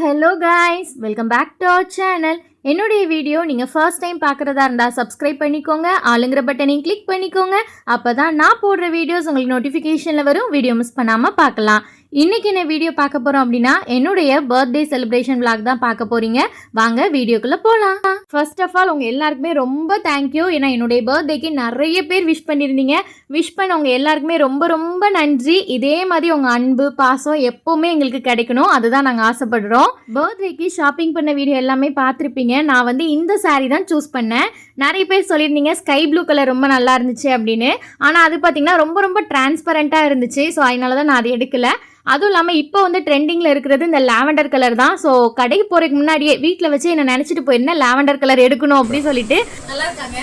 Hello guys welcome back to our channel என்னுடைய video நீங்கள் first time பார்க்குறதா இருந்தால் சப்ஸ்கிரைப் பண்ணிக்கோங்க. ஆளுங்கிற பட்டனையும் கிளிக் பண்ணிக்கோங்க. அப்போ தான் நான் போடுற வீடியோஸ் உங்களுக்கு நோட்டிஃபிகேஷனில் வரும். வீடியோ மிஸ் பண்ணாமல் பார்க்கலாம். இன்றைக்கி என்ன வீடியோ பார்க்க போகிறோம் அப்படின்னா என்னுடைய பர்த்டே செலிப்ரேஷன் விளாக் தான் பார்க்க போகிறீங்க வாங்க வீடியோக்குள்ளே போகலாம் ஃபர்ஸ்ட் ஆஃப் ஆல் உங்கள் எல்லாருக்குமே ரொம்ப தேங்க்யூ ஏன்னா என்னுடைய பர்த்டேக்கு நிறைய பேர் விஷ் பண்ணியிருந்தீங்க. விஷ் பண்ணவங்க எல்லாருக்குமே ரொம்ப ரொம்ப நன்றி. இதே மாதிரி உங்கள் அன்பு பாசம் எப்போவுமே எங்களுக்கு கிடைக்கணும். அதுதான் நாங்கள் ஆசைப்படுறோம். பர்த்டேக்கு ஷாப்பிங் பண்ண வீடியோ எல்லாமே பார்த்துருப்பீங்க. நான் வந்து இந்த சாரீ தான் சூஸ் பண்ணேன். நிறைய பேர் சொல்லியிருந்தீங்க ஸ்கை ப்ளூ கலர் ரொம்ப நல்லா இருந்துச்சு அப்படின்னு. ஆனால் அது பார்த்தீங்கன்னா ரொம்ப ரொம்ப டிரான்ஸ்பரண்ட்டாக இருந்துச்சு. ஸோ அதனால தான் நான் அது எடுக்கல. அதுவும் இல்லாமல் இப்போ வந்து ட்ரெண்டிங்கில் இருக்கிறது இந்த லாவெண்டர் கலர் தான். ஸோ கடைக்கு போகிறதுக்கு முன்னாடியே வீட்டில் வச்சு என்ன நினச்சிட்டு போயிருந்தேன் லாவெண்டர் கலர் எடுக்கணும்? அப்படின்னு சொல்லிட்டு. நல்லா இருக்காங்க?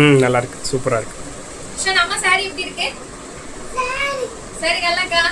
ம் நல்லா இருக்கு. சூப்பரா இருக்கு. ஷன் அம்மா சாரி எப்படி இருக்கு? சரி நல்லாக்கா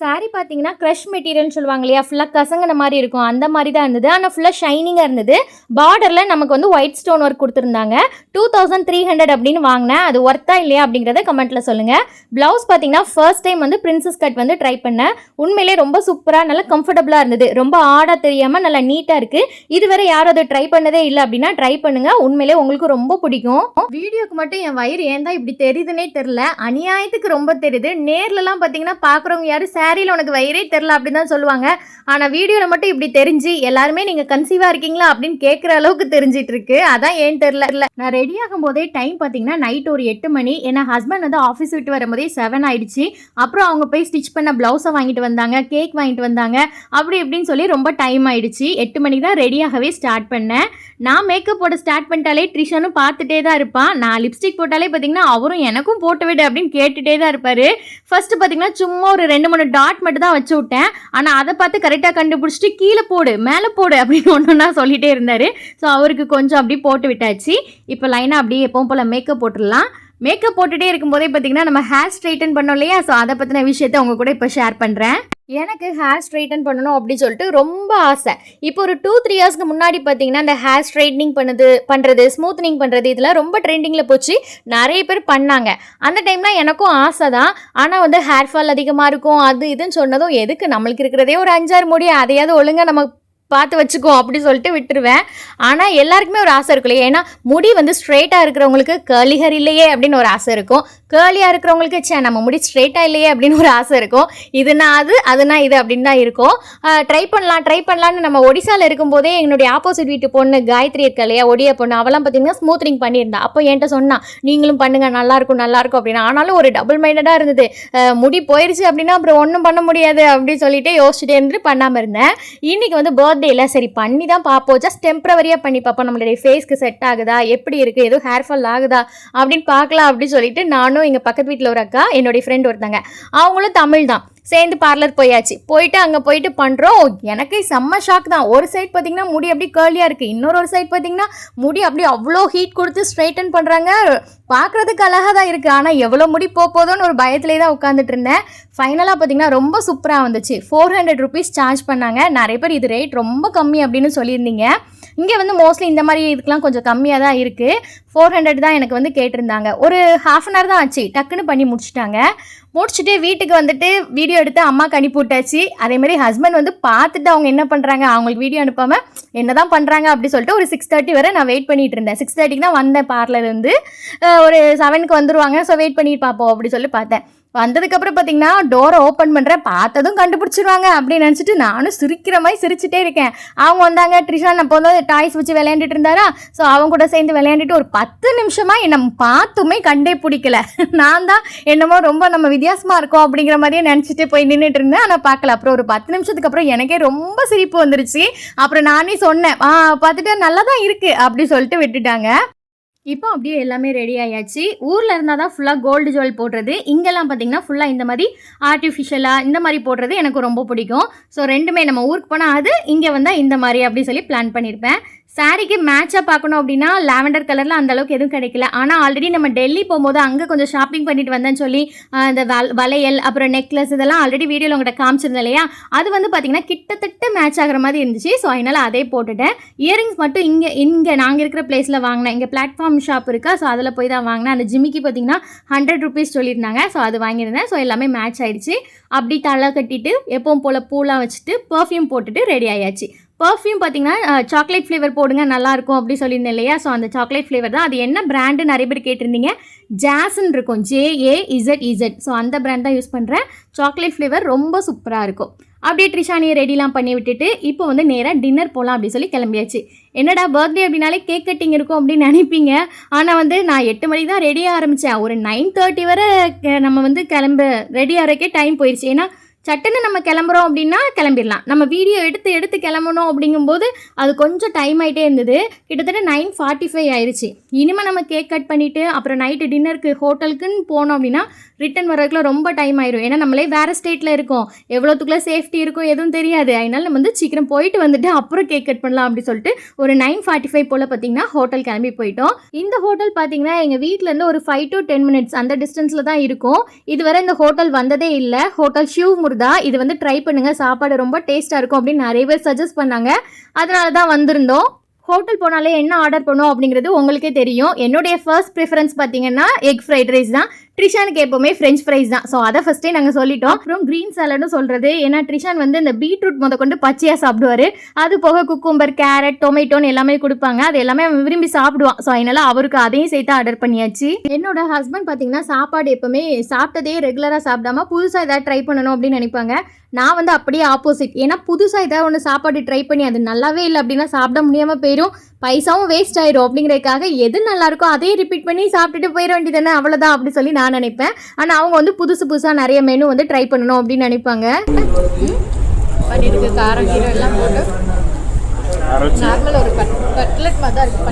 சாரீ பார்த்தீங்கன்னா க்ரஷ் மெட்டீரியல்னு சொல்லுவாங்க இல்லையா? ஃபுல்லாக கசங்கின மாதிரி இருக்கும். அந்த மாதிரி தான் இருந்தது. ஆனால் ஃபுல்லாக ஷைனிங்காக இருந்தது. பார்டரில் நமக்கு வந்து ஒயிட் ஸ்டோன் ஒர்க் கொடுத்துருந்தாங்க. டூ தௌசண்ட் த்ரீ ஹண்ட்ரட் அப்படின்னு வாங்கினேன். அது ஒர்த்தா இல்லையா அப்படிங்கிறத கமெண்ட்டில் சொல்லுங்கள் ப்ளவுஸ் பார்த்தீங்கன்னா ஃபர்ஸ்ட் டைம் வந்து பிரின்சஸ் கட் வந்து ட்ரை பண்ணேன். உண்மையிலே ரொம்ப சூப்பராக நல்லா கம்ஃபர்டபுளாக இருந்தது. ரொம்ப ஆடாக தெரியாமல் நல்லா நீட்டாக இருக்குது இதுவரை யாரும் அதை ட்ரை பண்ணதே இல்லை அப்படின்னா ட்ரை பண்ணுங்க. உண்மையிலே உங்களுக்கு ரொம்ப பிடிக்கும். வீடியோக்கு மட்டும் என் வயிறு ஏன் தான் இப்படி தெரியுதுன்னே தெரில அநியாயத்துக்கு ரொம்ப தெரியுது. நேர்லலாம் பார்த்தீங்கன்னா பார்க்குறவங்க யாரும் சேரீல உனக்கு வயிறே தெரில அப்படின்னு தான் சொல்லுவாங்க. ஆனால் வீடியோவில் மட்டும் இப்படி தெரிஞ்சு எல்லாருமே நீங்கள் கன்சீவாக இருக்கீங்களா அப்படின்னு கேட்குற அளவுக்கு தெரிஞ்சிட்டு இருக்கு. அதான் ஏன் தெரில இல்லை நான் ரெடி ஆகும் போதே டைம் பார்த்தீங்கன்னா நைட் ஒரு எட்டு மணி. ஏன்னா ஹஸ்பண்ட் வந்து ஆஃபீஸ் விட்டு வரும்போதே செவன் ஆயிடுச்சு. அப்புறம் அவங்க போய் ஸ்டிச் பண்ண ப்ளவுஸை வாங்கிட்டு வந்தாங்க கேக் வாங்கிட்டு வந்தாங்க. அப்படி இப்படின்னு சொல்லி ரொம்ப டைம் ஆயிடுச்சு. எட்டு மணிக்கு தான் ரெடியாகவே ஸ்டார்ட் பண்ணேன். நான் மேக்கப் போட ஸ்டார்ட் பண்ணிட்டாலே ட்ரிஷனும் பார்த்துட்டே தான் இருப்பான். நான் லிப்ஸ்டிக் போட்டாலே பார்த்தீங்கன்னா அவரும் எனக்கும் போட்டு விடு அப்படின்னு கேட்டுட்டே தான் இருப்பார். ஃபர்ஸ்ட் பார்த்தீங்கன்னா சும்மா ஒரு ரெண்டு மூணு டாட் மட்டும் தான் வச்சு விட்டேன். ஆனால் அதை பார்த்து கரெக்டாக கண்டுபிடிச்சிட்டு கீழே போடு மேலே போடு அப்படின்னு ஒன்று ஒன்றா சொல்லிகிட்டே இருந்தார். ஸோ அவருக்கு கொஞ்சம் அப்படியே போட்டு விட்டாச்சு. இப்போ லைனாக அப்படியே எப்பவும் போல் மேக்கப் போட்டுடலாம். மேக்கப் போட்டுகிட்டே இருக்கும்போதே பார்த்தீங்கன்னா நம்ம ஹேர் ஸ்ட்ரைட்டன் பண்ணோம் இல்லையா? ஸோ அதை பற்றின விஷயத்த உங்கள் கூட இப்போ ஷேர் பண்ணுறேன் எனக்கு ஹேர் ஸ்ட்ரைட்டன் பண்ணணும் அப்படின்னு சொல்லிட்டு ரொம்ப ஆசை. இப்போ ஒரு டூ த்ரீ இயர்ஸ்க்கு முன்னாடி பார்த்தீங்கன்னா இந்த ஹேர் ஸ்ட்ரைட்னிங் பண்ணுது பண்ணுறது ஸ்மூத்னிங் பண்ணுறது இதெல்லாம் ரொம்ப ட்ரெண்டிங்கில் போச்சு. நிறைய பேர் பண்ணாங்க. அந்த டைம்லாம் எனக்கும் ஆசை தான். ஆனால் வந்து ஹேர் ஃபால் அதிகமாக இருக்கும் அது இதுன்னு சொன்னதும் எதுக்கு? நம்மளுக்கு இருக்கிறதே ஒரு அஞ்சாறு முடி அதையாவது ஒழுங்காக நம்ம பார்த்து வச்சுக்கோ அப்படி சொல்லிட்டு விட்டுருவேன். ஆனால் எல்லாருக்குமே ஒரு ஆசை இருக்கும் இல்லையா ஏன்னா முடி வந்து ஸ்ட்ரெயிட்டாக இருக்கிறவங்களுக்கு கேர்லி இல்லையே அப்படின்னு ஒரு ஆசை இருக்கும். கேர்லியாக இருக்கிறவங்களுக்கு சே நம்ம முடி ஸ்ட்ரெயிட்டாக இல்லையே அப்படின்னு ஒரு ஆசை இருக்கும். இதுனா அது அதுனா இது அப்படின்னு தான் இருக்கும். ட்ரை பண்ணலாம் ட்ரை பண்ணலான்னு நம்ம ஒடிசாவில் இருக்கும்போதே என்னுடைய ஆப்போசிட் வீட்டு பொண்ணு காயத்ரி இருக்கா இல்லையா? ஒடிய பொண்ணு அவளாம் பார்த்தீங்கன்னா ஸ்மூத்ரிங் பண்ணியிருந்தா. அப்போ என்கிட்ட சொன்னால் நீங்களும் பண்ணுங்கள் நல்லாயிருக்கும் நல்லாயிருக்கும் அப்படின்னு. ஆனாலும் ஒரு டபுள் மைண்டடாக இருந்தது. முடி போயிடுச்சு அப்படின்னா அப்புறம் ஒன்றும் பண்ண முடியாது அப்படின்னு சொல்லிட்டு யோசிச்சுட்டே இருந்து பண்ணாமல் இருந்தேன். இன்னைக்கு வந்து பர்த் பர்த்டேல சரி பண்ணி தான் பார்ப்போம் ஜஸ்ட் டெம்பரவரியாக பண்ணி பார்ப்போம் நம்மளுடைய ஃபேஸ்க்கு செட் ஆகுதா? எப்படி இருக்குது எதுவும் ஹேர் ஃபால் ஆகுதா? அப்படின்னு பார்க்கலாம் அப்படின்னு சொல்லிட்டு நானும் எங்கள் பக்கத்து வீட்டில் ஒரு அக்கா என்னுடைய ஃப்ரெண்ட் ஒருத்தங்க. அவங்களும் தமிழ் தான் சேர்ந்து பார்லர் போயாச்சு. போயிட்டு அங்கே போயிட்டு பண்ணுறோம் எனக்கு செம்ம ஷாக் தான். ஒரு சைட் பார்த்தீங்கன்னா முடி அப்படியே கேர்லியாக இருக்குது இன்னொரு ஒரு சைட் பார்த்தீங்கன்னா முடி அப்படியே அவ்வளோ ஹீட் கொடுத்து ஸ்ட்ரைட்டன் பண்ணுறாங்க பார்க்குறதுக்கு அழகாக தான் இருக்குது ஆனால் எவ்வளோ முடி போதோன்னு ஒரு பயத்திலே தான் உட்காந்துட்டு இருந்தேன். ஃபைனலாக பார்த்தீங்கன்னா ரொம்ப சூப்பராக வந்துச்சு. ஃபோர் ஹண்ட்ரட் ருபீஸ் சார்ஜ் பண்ணாங்க. நிறைய பேர் இது ரேட் ரொம்ப கம்மி அப்படின்னு சொல்லியிருந்தீங்க. இங்கே வந்து மோஸ்ட்லி இந்த மாதிரி இதுக்கெலாம் கொஞ்சம் கம்மியாக தான் இருக்குது ஃபோர் ஹண்ட்ரட் தான் எனக்கு வந்து கேட்டிருந்தாங்க. ஒரு ஹாஃப் அன் ஹவர் தான் ஆச்சு. டக்குன்னு பண்ணி முடிச்சுட்டாங்க. முடிச்சுட்டு வீட்டுக்கு வந்துட்டு வீடியோ எடுத்து அம்மாவுக்கு அனுப்பி விட்டாச்சு. அதேமாதிரி ஹஸ்பண்ட் வந்து பார்த்துட்டு அவங்க என்ன பண்ணுறாங்க அவங்களுக்கு வீடியோ அனுப்பாமல் என்ன தான் பண்ணுறாங்க அப்படி சொல்லிட்டு ஒரு சிக்ஸ் தேர்ட்டி வரை நான் வெயிட் பண்ணிகிட்டு இருந்தேன். சிக்ஸ் தேர்ட்டிக்கு தான் வந்தேன் பார்லர்லேருந்து ஒரு செவனுக்கு வந்துருவாங்க. ஸோ வெயிட் பண்ணிட்டு பார்ப்போம் அப்படி சொல்லி பார்த்தேன். வந்ததுக்கப்புறம் பார்த்தீங்கன்னா டோரை ஓப்பன் பண்ணுறேன் பார்த்ததும் கண்டுபிடிச்சிருவாங்க அப்படின்னு நினச்சிட்டு நானும் சிரிக்கிற மாதிரி சிரிச்சிட்டே இருக்கேன். அவங்க வந்தாங்க ட்ரிஷான் அப்போ வந்து டாய்ஸ் வச்சு விளையாண்டுட்டு இருந்தாரா? ஸோ அவங்க கூட சேர்ந்து விளையாண்டுட்டு ஒரு பத்து நிமிஷமாக என்னை பார்த்துமே கண்டே பிடிக்கல. நான் தான் என்னமோ ரொம்ப நம்ம வித்தியாசமாக இருக்கோம் அப்படிங்கிற மாதிரியே நினச்சிட்டு போய் நின்றுட்டு இருந்தேன். ஆனால் பார்க்கல. அப்புறம் ஒரு பத்து நிமிஷத்துக்கு அப்புறம் எனக்கே ரொம்ப சிரிப்பு வந்துருச்சு. அப்புறம் நானே சொன்னேன் பார்த்துட்டு நல்லா தான் இருக்குது அப்படி சொல்லிட்டு விட்டுட்டாங்க. இப்போ அப்படியே எல்லாமே ரெடி ஆயாச்சு. ஊரில் இருந்தால் தான் ஃபுல்லாக கோல்டு ஜுவல் போடுறது. இங்கெல்லாம் பார்த்தீங்கன்னா ஃபுல்லாக இந்த மாதிரி ஆர்டிஃபிஷியலாக இந்த மாதிரி போடுறது எனக்கு ரொம்ப பிடிக்கும். ஸோ ரெண்டுமே நம்ம ஊருக்கு போனால் அது இங்கே வந்தால் இந்த மாதிரி அப்படி சொல்லி பிளான் பண்ணியிருப்பேன் சாரிக்கு மேட்சாக பார்க்கணும் அப்படின்னா லாவெண்டர் கலரில் அந்தளவுக்கு எதுவும் கிடைக்கல. ஆனால் ஆல்ரெடி நம்ம டெல்லி போகும்போது அங்கே கொஞ்சம் ஷாப்பிங் பண்ணிட்டு வந்தேன்னு சொல்லி அந்த இந்த வளையல் அப்புறம் நெக்லஸ் இதெல்லாம் ஆல்ரெடி வீடியோவில் உங்கள்கிட்ட காமிச்சிருந்தேன் இல்லையா? அது வந்து பார்த்திங்கன்னா கிட்டத்தட்ட மேட்ச் ஆகிற மாதிரி இருந்துச்சு. ஸோ அதனால் அதே போட்டுட்டேன். இயரிங்ஸ் மட்டும் இங்கே இங்கே நாங்கள் இருக்கிற பிளேஸில் வாங்கினேன். இங்கே பிளாட்ஃபார்ம் ஷாப் இருக்கா ஸோ அதில் போய் தான் வாங்கினேன். அந்த ஜிம்மிக்கு பார்த்தீங்கன்னா ஹண்ட்ரட் ருபீஸ் சொல்லியிருந்தாங்க. ஸோ அது வாங்கியிருந்தேன். ஸோ எல்லாமே மேட்ச் ஆகிடுச்சு அப்படி தலை கட்டிட்டு எப்பவும் போல் பூலாம் வச்சுட்டு பர்ஃப்யூம் போட்டுட்டு ரெடி ஆயாச்சு. பர்ஃப்யூம் பார்த்தீங்கன்னா சாக்லேட் ஃப்ளேவர் போடுங்க நல்லாயிருக்கும் அப்படி சொல்லியிருந்தேன் இல்லையா? ஸோ அந்த சாக்லேட் ஃப்ளேவர் தான். அது என்ன பிராண்டு நிறைய பேர் கேட்டிருந்தீங்க. ஜாஸ்ன்னு இருக்கும். J A Z Z so அந்த பிராண்ட் தான் யூஸ் பண்ணுறேன் சாக்லேட் ஃப்ளேவர் ரொம்ப சூப்பராக இருக்கும். அப்படியே ட்ரிஷானியை ரெடிலாம் பண்ணி விட்டுட்டு இப்போ வந்து நேராக டின்னர் போகலாம் அப்படி சொல்லி கிளம்பியாச்சு. என்னடா பர்த்டே அப்படின்னாலே கேக் கட்டிங் இருக்கும் அப்படின்னு நினைப்பீங்க. ஆனால் வந்து நான் எட்டு மணிக்கு தான் ரெடியாக ஆரம்பித்தேன் ஒரு நைன் தேர்ட்டி வரை நம்ம வந்து கிளம்ப ரெடி ஆகிறக்கே டைம் போயிடுச்சு ஏன்னா சட்டுன்னு நம்ம கிளம்புறோம் அப்படின்னா கிளம்பிடலாம். நம்ம வீடியோ எடுத்து எடுத்து கிளம்பணும் அப்படிங்கும்போது அது கொஞ்சம் டைம் ஆகிட்டே இருந்தது. கிட்டத்தட்ட நைன் ஃபார்ட்டி ஃபைவ் ஆயிடுச்சு இனிமேல் நம்ம கேக் கட் பண்ணிவிட்டு அப்புறம் நைட்டு டின்னருக்கு ஹோட்டலுக்குன்னு போனோம் அப்படின்னா ரிட்டன் வர்றதுக்குள்ள ரொம்ப டைம் ஆயிரும். ஏன்னா நம்மளே வேறு ஸ்டேட்டில் இருக்கோம். எவ்வளோத்துக்குள்ள சேஃப்டி இருக்கும் எதுவும் தெரியாது. அதனால நம்ம வந்து சீக்கிரம் போயிட்டு வந்துட்டு அப்புறம் கேக் கட் பண்ணலாம் அப்படி சொல்லிட்டு ஒரு நைன் ஃபார்ட்டி ஃபைவ் போல் பார்த்தீங்கன்னா ஹோட்டல் கிளம்பி போயிட்டோம். இந்த ஹோட்டல் பார்த்தீங்கன்னா எங்கள் வீட்டிலேருந்து ஒரு ஃபைவ் டு டென் மினிட்ஸ் அந்த டிஸ்டன்ஸில் தான் இருக்கும். இதுவரை இந்த ஹோட்டல் வந்ததே இல்லை. ஹோட்டல் ஷூ ஷிவ் தான் இது வந்து ட்ரை பண்ணுங்க. சாப்பாடு ரொம்ப டேஸ்ட்டாக இருக்கும் அப்படின்னு நிறைய பேர் சஜஸ்ட் பண்ணாங்க. அதனால தான் வந்திருந்தோம். ஹோட்டல் போனாலே என்ன ஆர்டர் பண்ணும் அப்படிங்கிறது உங்களுக்கே தெரியும். என்னுடைய ஃபர்ஸ்ட் ப்ரிஃபரன்ஸ் பார்த்தீங்கன்னா எக் ஃப்ரைட் ரைஸ் தான். ட்ரிஷானுக்கு எப்போவுமே ஃப்ரெஞ்ச் ஃப்ரைஸ் தான். ஸோ அதை ஃபஸ்ட்டே நாங்கள் சொல்லிட்டோம். அப்புறம் க்ரீன் சாலட்னு சொல்கிறது ஏன்னா ட்ரிஷான் வந்து இந்த பீட்ரூட் முத கொண்டு பச்சையாக சாப்பிடுவாரு. அது போக குக்கும்பர் கேரட் டொமேட்டோன்னு எல்லாமே கொடுப்பாங்க. அது எல்லாமே அவன் விரும்பி சாப்பிடுவான். ஸோ அதனால அவருக்கு அதையும் சேர்த்து ஆர்டர் பண்ணியாச்சு. என்னோட ஹஸ்பண்ட் பார்த்தீங்கன்னா சாப்பாடு எப்பவுமே சாப்பிட்டதே ரெகுலராக சாப்பிடாம புதுசாக ஏதாவது ட்ரை பண்ணணும் அப்படின்னு நினைப்பாங்க. நான் வந்து அப்படியே ஆப்போசிட் ஏன்னா புதுசாக ஏதாவது ஒன்று சாப்பாடு ட்ரை பண்ணி அது நல்லாவே இல்லை அப்படின்னா சாப்பிட முடியாமல் போயிடும் பைசாவும் வேஸ்ட் ஆயிரும் அப்படிங்கிறதுக்காக எது நல்லா இருக்கோ அதே ரிப்பீட் பண்ணி சாப்பிட்டுட்டு போயிட வேண்டியதானே அவ்வளோதான் அப்படி சொல்லி நான் நினைப்பேன். ஆனால் அவங்க வந்து புதுசு புதுசாக நிறைய மெனு வந்து ட்ரை பண்ணணும் அப்படின்னு நினைப்பாங்க. காரம் கீரை எல்லாம் போட்டு.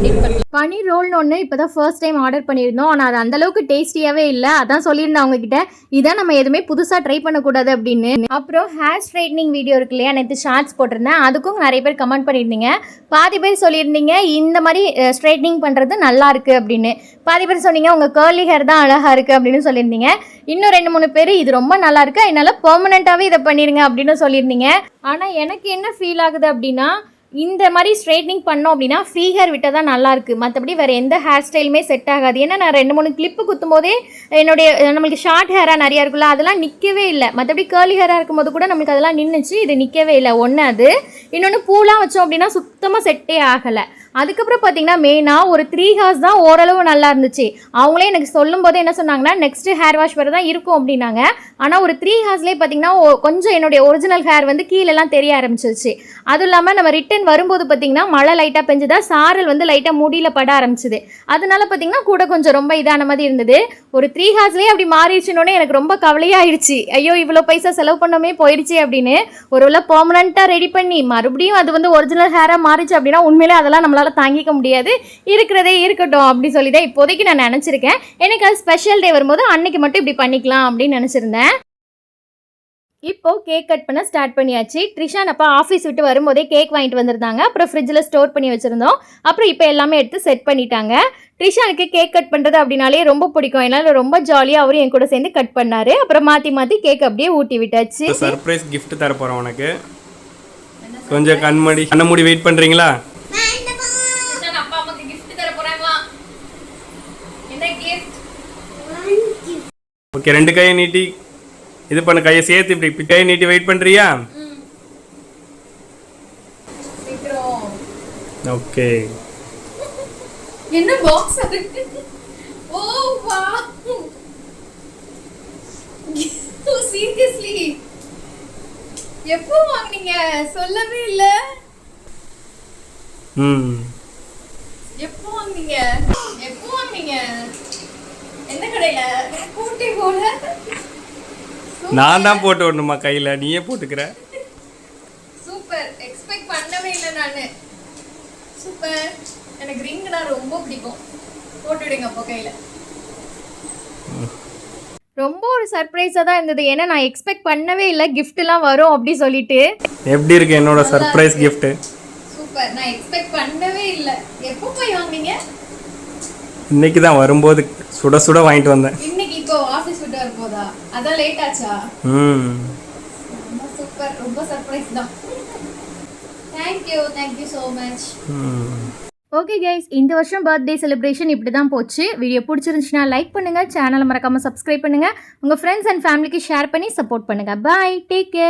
இருக்குது பன்னீர் ரோல்னு ஒன்று இப்போ தான் ஃபர்ஸ்ட் டைம் ஆர்டர் பண்ணியிருந்தோம். ஆனால் அது அந்தளவுக்கு டேஸ்டியாகவே இல்லை. அதான் சொல்லியிருந்தேன் அவங்கக்கிட்ட இதான் நம்ம எதுவுமே புதுசாக ட்ரை பண்ணக்கூடாது அப்படின்னு. அப்புறம் ஹேர் ஸ்ட்ரைட்னிங் வீடியோ இருக்கு இல்லையா? நேற்று ஷார்ட்ஸ் போட்டிருந்தேன். அதுக்கும் நிறைய பேர் கமெண்ட் பண்ணியிருந்தீங்க. பாதி பேர் சொல்லியிருந்தீங்க இந்த மாதிரி ஸ்ட்ரைட்னிங் பண்ணுறது நல்லா இருக்கு அப்படின்னு. பாதி பேர் சொன்னீங்க உங்கள் கேர்லி ஹேர் தான் அழகாக இருக்குது அப்படின்னு சொல்லியிருந்தீங்க. இன்னும் ரெண்டு மூணு பேர் இது ரொம்ப நல்லா இருக்கு. அதனால பெர்மனெண்ட்டாகவே இதை பண்ணிடுங்க அப்படின்னு சொல்லியிருந்தீங்க. ஆனால் எனக்கு என்ன ஃபீல் ஆகுது அப்படின்னா இந்த மாதிரி ஸ்ட்ரைட்னிங் பண்ணோம் அப்படின்னா ஃப்ரீ ஹேர் விட்டால் தான் நல்லாயிருக்கு மற்றபடி வேறு எந்த ஹேர் ஸ்டைலுமே செட் ஆகாது. ஏன்னா நான் ரெண்டு மூணு கிளிப்பு குத்தும் போதே என்னுடைய நம்மளுக்கு ஷார்ட் ஹேராக நிறையா இருக்குல்ல அதெல்லாம் நிற்கவே இல்லை. மற்றபடி கேர்லி ஹேராக இருக்கும்போது கூட நம்மளுக்கு அதெல்லாம் நின்றுச்சு இது நிற்கவே இல்லை. ஒன்று அது. இன்னொன்று பூலாம் வச்சோம் அப்படின்னா சுத்தமாக செட்டே ஆகலை. அதுக்கப்புறம் பார்த்தீங்கன்னா மெயினாக ஒரு த்ரீ ஹார்ஸ் தான் ஓரளவு நல்லா இருந்துச்சு. அவங்களே எனக்கு சொல்லும் போது என்ன சொன்னாங்கன்னா நெக்ஸ்ட் ஹேர் வாஷ் வர தான் இருக்கும் அப்படின்னாங்க. ஆனால் ஒரு த்ரீ ஹார்ஸ்லேயே பார்த்தீங்கன்னா கொஞ்சம் என்னுடைய ஒரிஜினல் ஹேர் வந்து கீழெல்லாம் தெரிய ஆரம்பிச்சிருச்சு. அதுவும் இல்லாமல் நம்ம ரிட்டன் வரும்போது பார்த்தீங்கன்னா மழை லைட்டாக பெஞ்சுதா சாரல் வந்து லைட்டாக முடியில் பட ஆரம்பிச்சுது. அதனால பார்த்தீங்கன்னா கூட கொஞ்சம் ரொம்ப இதான மாதிரி இருந்தது. ஒரு த்ரீ ஹார்ஸ்லேயே அப்படி மாறிடுச்சுன்னொன்னே எனக்கு ரொம்ப கவலையாயிடுச்சு ஐயோ இவ்வளோ பைசா செலவு பண்ணமே போயிடுச்சு அப்படின்னு ஒரு வேளை பெர்மனண்ட்டாக ரெடி பண்ணி மறுபடியும் அது வந்து ஒரிஜினல் ஹேராக மாறிச்சு அப்படின்னா உண்மையிலே அதெல்லாம் நம்மளால தாங்கிக்க முடியாது. இருக்கிறதே இருக்கட்டும் அப்படி சொல்லி தான் இப்போதைக்கு நான் நினச்சிருக்கேன். எனக்கு அது ஸ்பெஷல் டே வரும்போது அன்னைக்கு மட்டும் இப்படி பண்ணிக்கலாம் அப்படின்னு நினச்சிருந்தேன். இப்போ கேக் கட் பண்ண ஸ்டார்ட் பண்ணியாச்சு. ட்ரிஷான் அப்போ ஆஃபீஸ் விட்டு வரும்போதே கேக் வாங்கிட்டு வந்திருந்தாங்க. அப்புறம் ஃப்ரிட்ஜில் ஸ்டோர் பண்ணி வச்சுருந்தோம். அப்புறம் இப்போ எல்லாமே எடுத்து செட் பண்ணிட்டாங்க. ட்ரிஷானுக்கு கேக் கட் பண்ணுறது அப்படின்னாலே ரொம்ப பிடிக்கும். என்னால் ரொம்ப ஜாலியாக அவரும் என் கூட சேர்ந்து கட் பண்ணாரு. அப்புறம் மாற்றி மாற்றி கேக் அப்படியே ஊட்டி விட்டாச்சு. சர்ப்ரைஸ் கிஃப்ட் தர போகிறோம் உனக்கு. கொஞ்சம் கண்மடி கண்ண மூடி வெயிட் பண்ணுறீங்களா அப்பா அம்மாக்கு gift தர போறாங்களா என்ன gift ஓகே ரெண்டு கையை நீட்டி இது பண்ண கையை சேர்த்து இப்படி கையை நீட்டி வெயிட் பண்ணுறியா ஓகே என்ன பாக்ஸ் அது? ஓ வா. சீரியஸ்லி எப்போ வாங்குனீங்க? சொல்லவே இல்ல. ம். எப்போ வாங்குனீங்க? எப்போ வாங்குனீங்க எந்த கடையில கூட்டி போல நான் தான் போட்டு விடணுமா கையில்? நீயே போட்டுக்கிற. சூப்பர். எக்ஸ்பெக்ட் பண்ணவே இல்லை நானு. சூப்பர். எனக்கு ரிங்னா ரொம்ப பிடிக்கும். போட்டுடுங்க அப்போ கையில. ரொம்ப ஒரு சர்ப்ரைஸாக தான் இருந்தது. ஏன்னா நான் எக்ஸ்பெக்ட் பண்ணவே இல்லை. எல்லாம் வரும் அப்படி சொல்லிட்டு. எப்படி இருக்கு என்னோட சர்ப்ரைஸ் gift? சூப்பர். சூப்பர் நான் எக்ஸ்பெக்ட் பண்ணவே இல்லை. எப்போ போய் வாங்குனீங்க? இன்னைக்கு தான் வரும்போது சுட சுட வாங்கிட்டு வந்தேன். இன்னைக்கு இப்போ ஆஃபீஸ் விட்டு வரும்போதா அதான் லேட் ஆச்சா? ம். ரொம்ப சூப்பர் ரொம்ப சர்ப்ரைஸ் தான். Thank you thank you so much ம். ஓகே கைஸ் இந்த வருஷம் பர்த்டே செலிப்ரேஷன் இப்படி தான் போச்சு. வீடியோ பிடிச்சிருந்துச்சுன்னா லைக் பண்ணுங்கள் சேனலை மறக்காமல் சப்ஸ்கிரைப் பண்ணுங்கள் உங்கள் ஃப்ரெண்ட்ஸ் அண்ட் ஃபேமிலிக்கு ஷேர் பண்ணி சப்போர்ட் பண்ணுங்கள் பாய் டேக் கேர்